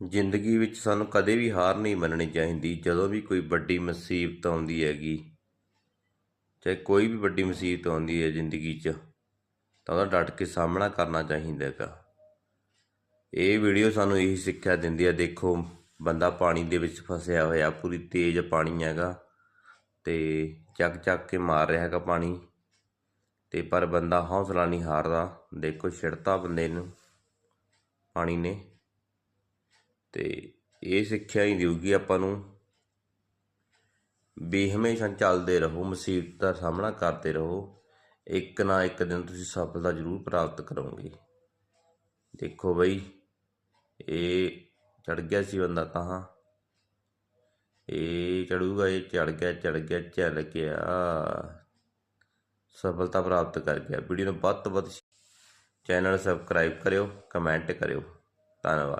ਜ਼ਿੰਦਗੀ ਵਿੱਚ ਸਾਨੂੰ ਕਦੇ ਵੀ ਹਾਰ ਨਹੀਂ ਮੰਨਣੀ ਚਾਹੀਦੀ, ਜਦੋਂ ਵੀ ਕੋਈ ਵੱਡੀ ਮੁਸੀਬਤ ਆਉਂਦੀ ਹੈਗੀ, ਚਾਹੇ ਕੋਈ ਵੀ ਵੱਡੀ ਮੁਸੀਬਤ ਆਉਂਦੀ ਹੈ ਜ਼ਿੰਦਗੀ 'ਚ, ਤਾਂ ਉਹਦਾ ਡਟ ਕੇ ਸਾਹਮਣਾ ਕਰਨਾ ਚਾਹੀਦਾ ਹੈਗਾ। ਇਹ ਵੀਡੀਓ ਸਾਨੂੰ ਇਹੀ ਸਿੱਖਿਆ ਦਿੰਦੀ ਹੈ ਦੇਖੋ ਬੰਦਾ ਪਾਣੀ ਦੇ ਵਿੱਚ ਫਸਿਆ ਹੋਇਆ, ਪੂਰੀ ਤੇਜ਼ ਪਾਣੀ ਹੈਗਾ ਤੇ ਚੱਕ ਚੱਕ ਕੇ ਮਾਰ ਰਿਹਾ ਹੈਗਾ ਪਾਣੀ ਤੇ ਪਰ ਬੰਦਾ ਹੌਸਲਾ ਨਹੀਂ ਹਾਰਦਾ। ਦੇਖੋ, ਛਿੜਤਾ ਬੰਦੇ ਨੂੰ ਪਾਣੀ ਨੇ। ਤੇ ਇਹ ਸਿੱਖਿਆ ਹੀ ਦੇਊਗੀ ਆਪਾਂ ਨੂੰ ਵੀ ਹਮੇਸ਼ਾ ਚੱਲਦੇ ਰਹੋ, ਮੁਸੀਬਤ ਦਾ ਸਾਹਮਣਾ ਕਰਦੇ ਰਹੋ। ਇੱਕ ਨਾ ਇੱਕ ਦਿਨ ਤੁਸੀਂ ਸਫਲਤਾ ਜ਼ਰੂਰ ਪ੍ਰਾਪਤ ਕਰੋਗੇ। ਦੇਖੋ ਬਈ, ਇਹ ਚੜ ਗਿਆ ਸੀ ਬੰਦਾ ਤਾਂ। ਇਹ ਚੜੂਗਾ ਇਹ ਚੜ ਗਿਆ ਚੜ ਗਿਆ, ਚੱਲ ਗਿਆ। ਸਫਲਤਾ ਪ੍ਰਾਪਤ ਕਰ ਗਿਆ। ਵੀਡੀਓ ਨੂੰ ਵੱਧ ਤੋਂ ਵੱਧ ਚੈਨਲ ਸਬਸਕ੍ਰਾਈਬ ਕਰਿਓ, ਕਮੈਂਟ ਕਰਿਓ। ਧੰਨਵਾਦ।